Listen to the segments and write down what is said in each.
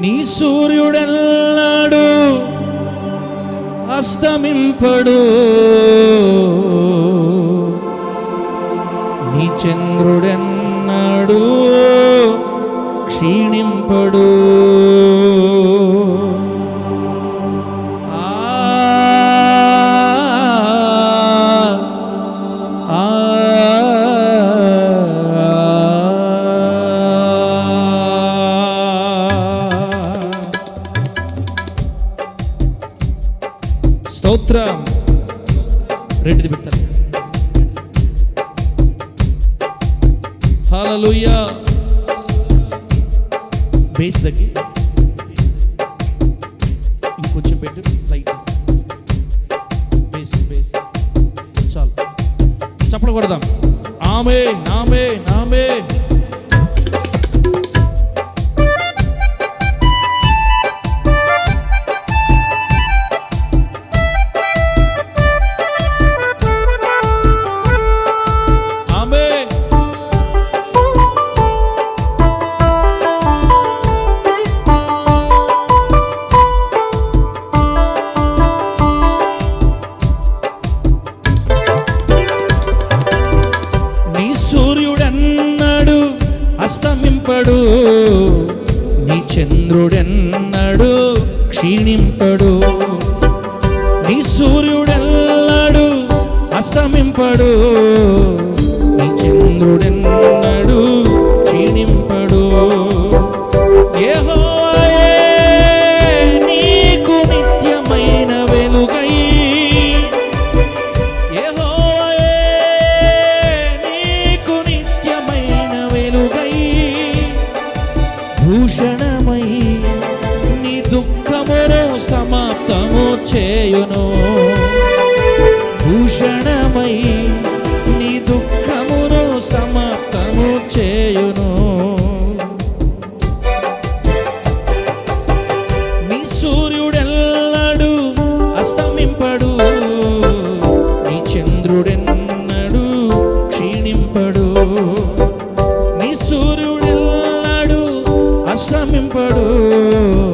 నీ సూర్యుడెల్లాడు అస్తమింపడు. నీ చంద్రుడెన్నాడు క్షీణింపడు. హల్లెలూయా బేస్ దగ్గర ఇంకొంచెం పెట్టు లైట్ బేస్ బేస్ చాలు. చప్పలు కొడదాం. ఆమె నామే నామే క్షీణింపడు చంద్రుడెన్నడు క్షీణింపడు. యెహోవాయే నీకు నిత్యమైన వెలుగై. యెహోవాయే నీకు నిత్యమైన వెలుగై. భూషణమై నీ దుఃఖమును సమాప్తము చేయును. Oh.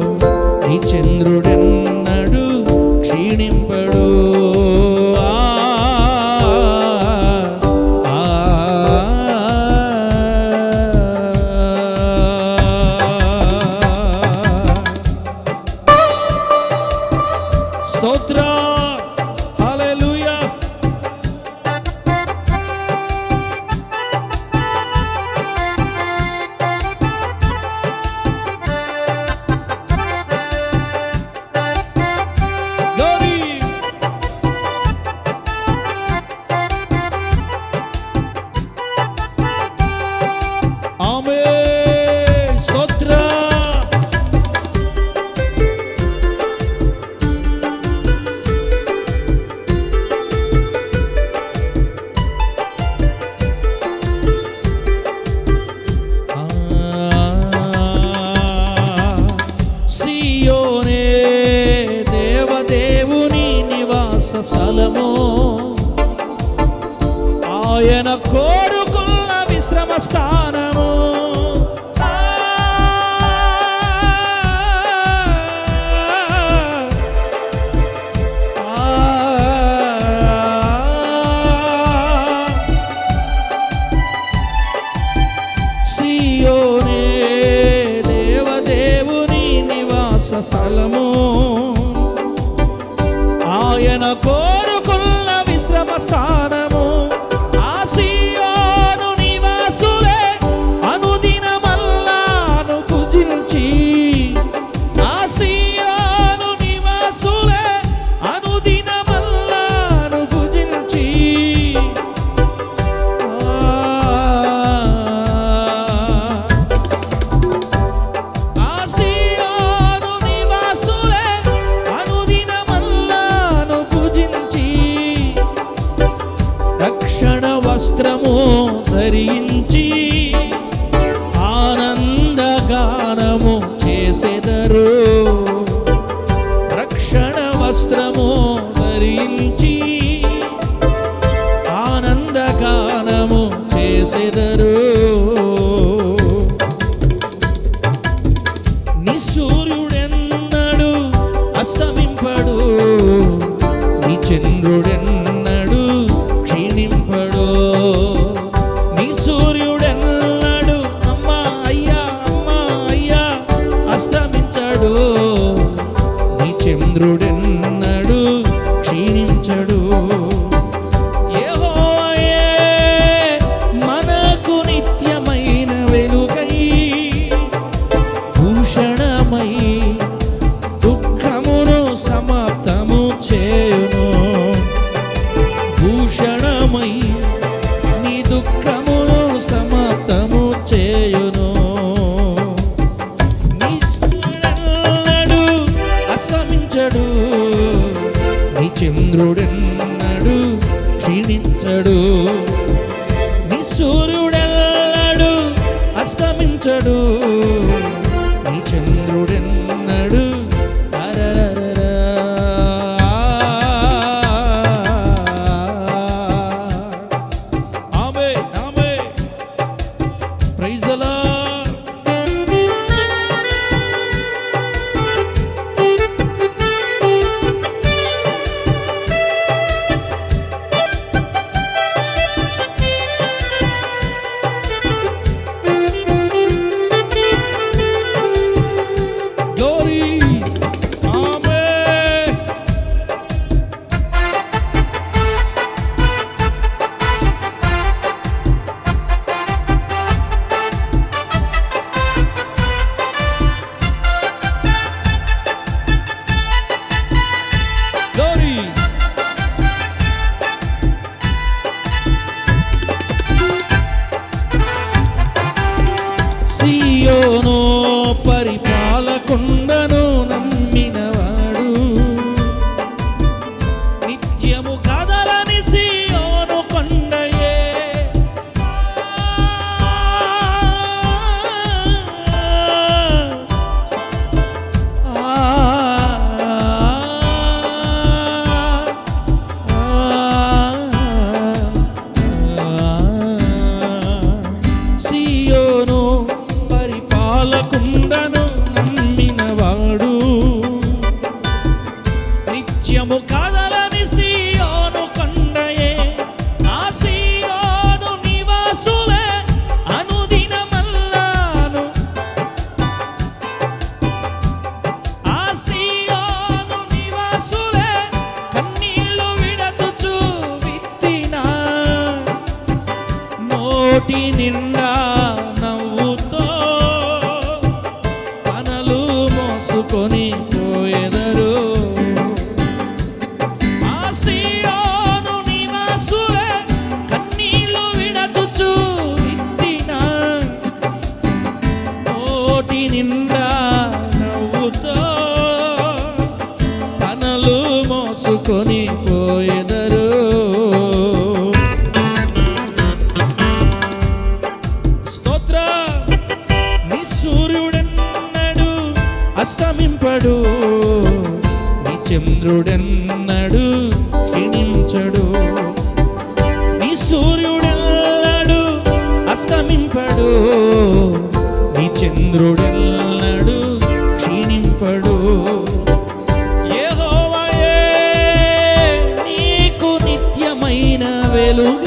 స్థానము. సియోనే దేవదేవుని నివాస స్థలము. అస్తమింపడు. నీ చంద్రుడెన్నడు క్షీణించడు. నీ సూర్యుడెల్లడు అస్తమింపడు. నీ చంద్రుడెల్లడు క్షీణింపడు. ఏదో నీకు నిత్యమైన వెలుగు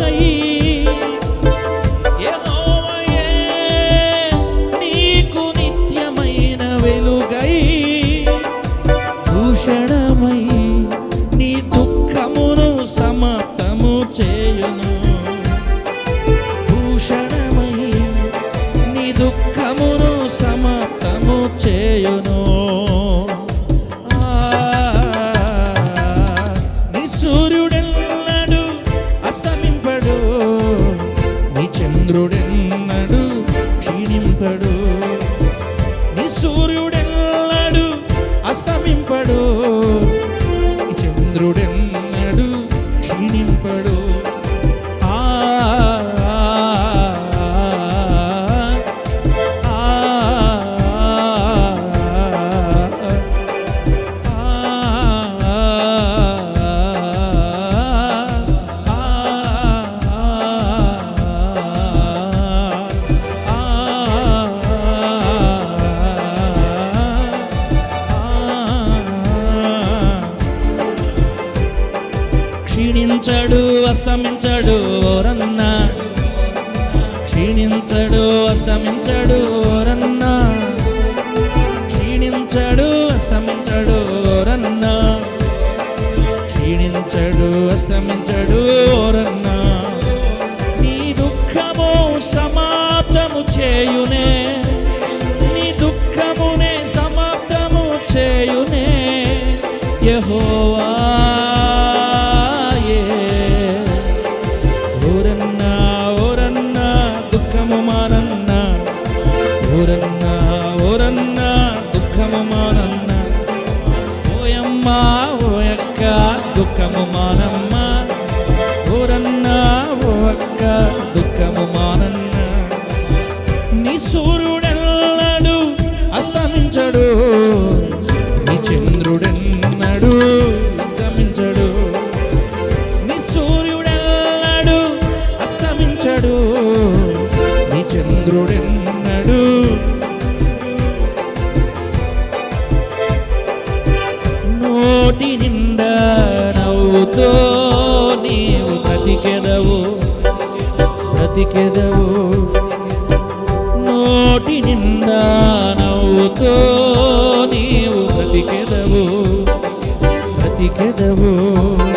amor.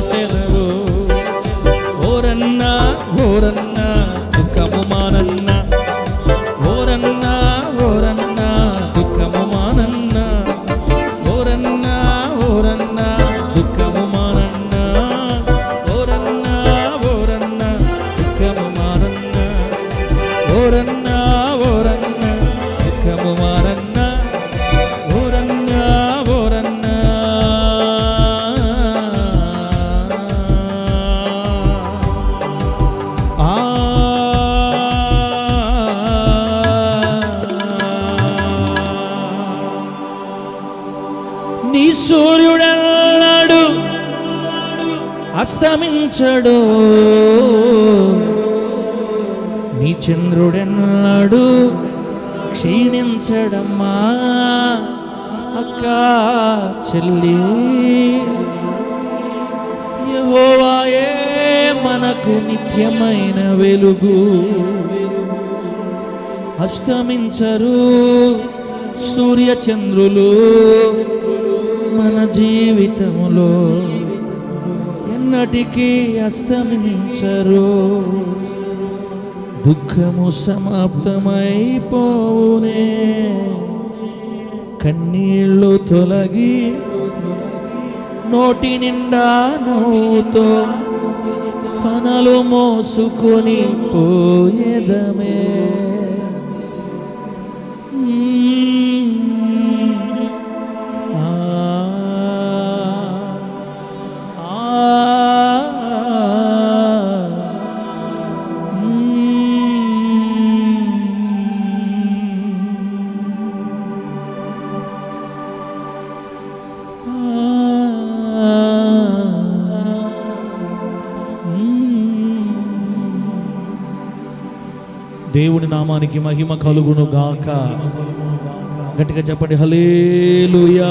ఆనందగానము చేసెదవు ఓరన్న ఓరన్న ఉంచడు నీ చంద్రుడెన్నాడు క్షీణించడమ్మా. అక్క చెల్లి యెహోవాయే మనకు నిత్యమైన వెలుగు. అస్తమించరు సూర్యచంద్రులు మన జీవితములో. ఎన్నటికీ అస్తమించరు. దుఃఖము సమాప్తమైపోవునే. కన్నీళ్ళు తొలగి నోటి నిండా నవ్వుతో పనలు మోసుకొని పోయేదమే. దేవుని నామానికి మహిమ కలుగును గాక గట్టిగా చెప్పండి హలేలుయా